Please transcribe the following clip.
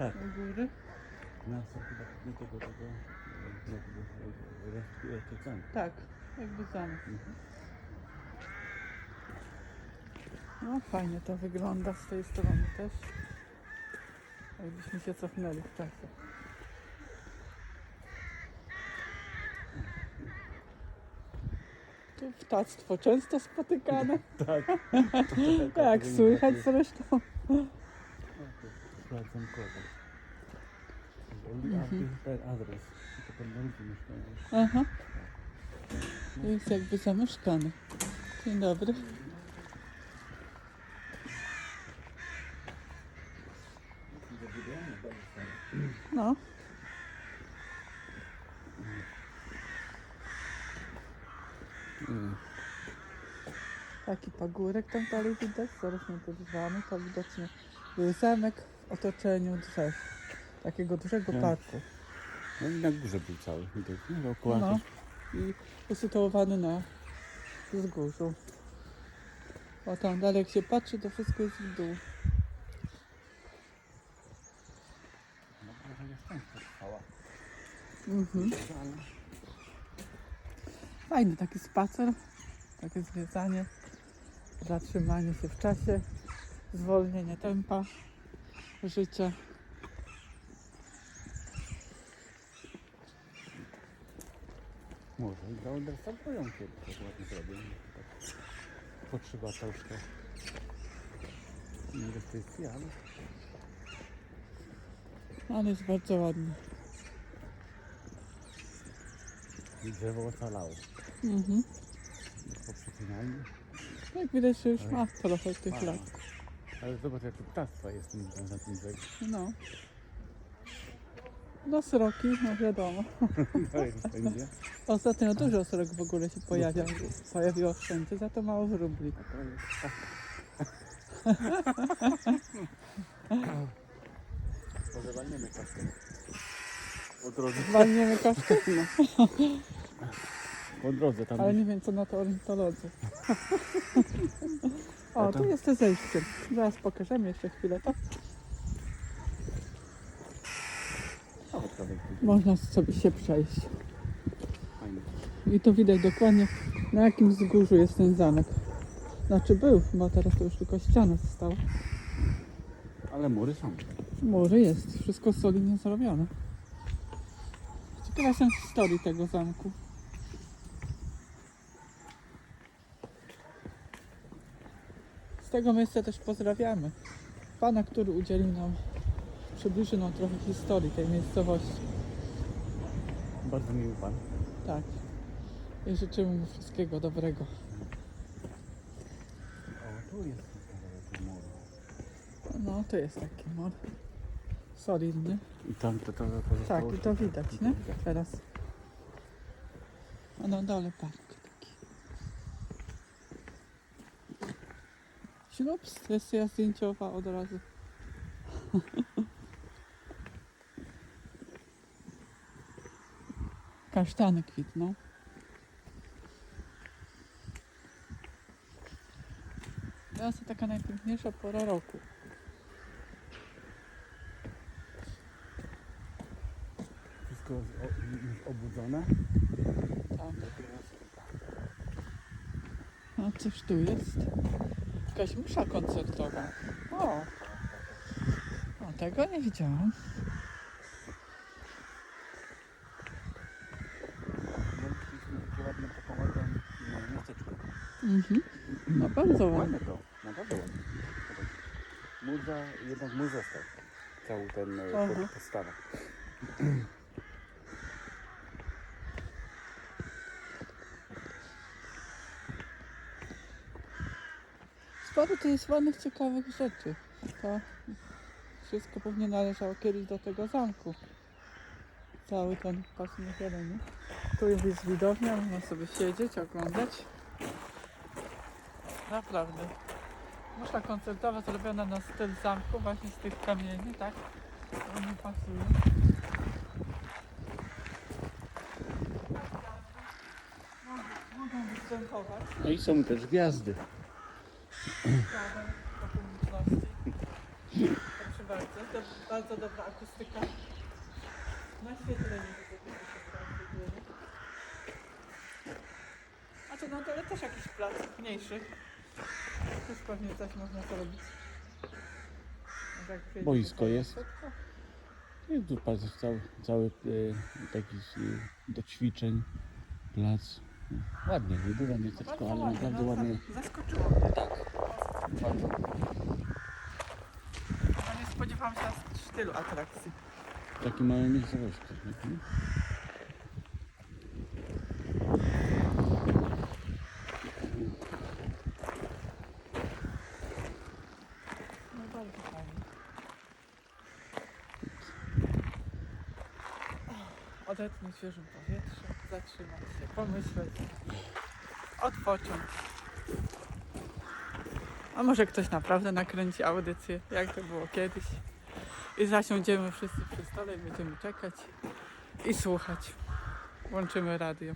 Tak. u góry. Na chyba nie tego, tego, jakby resztki ojciecami. Tak, jakby zamek. Mhm. No fajnie to wygląda z tej strony też. Jakbyśmy się cofnęli w czasie. Tu ptactwo często spotykane. Tak. Jak słychać zresztą. Sprawdzam kogo. Mhm. Mhm. Ten adres. To mieszkają. Aha. Jest jakby zamieszkany. Dzień dobry. No. Mm. Taki pagórek tam dalej widać, zaraz my podróżowamy, to widocznie był zamek otoczeniu drzew. Takiego dużego Tak. parku. No i na górze był cały widok, nie? Dookoła No. też. I usytuowany na wzgórzu. O tam dalej jak się patrzy, to wszystko jest w dół. No często trwała. Mhm. Ale Fajny taki spacer, takie zwiedzanie, zatrzymanie się w czasie, zwolnienie tempa życia. Może i zaodresagują kiedyś, tak ładnie zrobią. Potrzeba troszkę inwestycji, ale Ale jest bardzo ładny. i drzewo ocalało. Mhm. Poprzecinali. Jak widać, że już ma trochę tych lat. Ale zobacz jakie ptactwa jest tam na tym brzegu. No. No sroki, no wiadomo. Będzie. Ostatnio dużo srok w ogóle się pojawia, pojawiło wszędzie, za to mało wróbli. Może walniemy kaskę. Po drodze. Walniemy kaszkę? No. Po drodze tam. Ale nie wiem co na to ornitolodzy. O, tu jest to zejście. Zaraz pokażemy jeszcze chwilę, tak? O, prawie tu. Można sobie się przejść. I to widać dokładnie na jakim wzgórzu jest ten zamek. Znaczy był, bo teraz to już tylko ściana została. Ale mury są. Mury jest, wszystko solidnie zrobione. Ciekawa jestem historii tego zamku. Z tego miejsca też pozdrawiamy pana, który udzielił nam, przybliżył nam trochę historii tej miejscowości. Bardzo miły pan. Tak. I życzymy mu wszystkiego dobrego. O, tu jest kawałek muru. No, to jest taki mur. Solidny. I tam to, to Tak, i to widać, nie? Teraz. A na dole park taki. Ślub, sesja zdjęciowa od razu. Kasztany kwitną. Teraz to taka najpiękniejsza pora roku. Wszystko już obudzone. Tak. A coś tu jest? Jakaś msza koncertowa. O! O, tego nie widziałam. Mhm. No bardzo ładnie. To, naprawdę ładne. Zobacz. Mur za, jednak mur został. Cały ten e, Aha. pod, Sporo tu jest ładnych, ciekawych rzeczy. To wszystko pewnie należało kiedyś do tego zamku. Cały ten pas zieleni. Tu jest widownia, można sobie siedzieć, oglądać. Naprawdę. Musza koncertowa zrobiona na styl zamku, właśnie z tych kamieni, tak? Mogą występować. No i są też gwiazdy. Proszę bardzo. To bardzo dobra akustyka. Bardzo dzieje. A tu na dole też jakiś plac mniejszy. Też pewnie coś można zrobić. Tak Boisko jest. na. Jest tu cały, cały e, taki e, do ćwiczeń, plac. Ładnie, nie miasteczko, Bardzo ale ładnie, naprawdę no, ładnie. za- Zaskoczyło mnie. Bardzo. A nie spodziewałam się aż tylu atrakcji. Takie małe miejscowości. nie? No bardzo fajnie. Odetchnąć świeżym powietrzem, zatrzymać się, pomyśleć, odpocząć. A może ktoś naprawdę nakręci audycję, jak to było kiedyś. I zasiądziemy wszyscy przy stole i będziemy czekać i słuchać. Włączymy radio.